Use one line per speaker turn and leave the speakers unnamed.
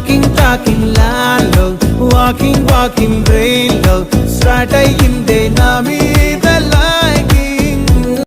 talking talking లాలో walking walking బ్రెయిన్లో start అయ్యిందే నా మీ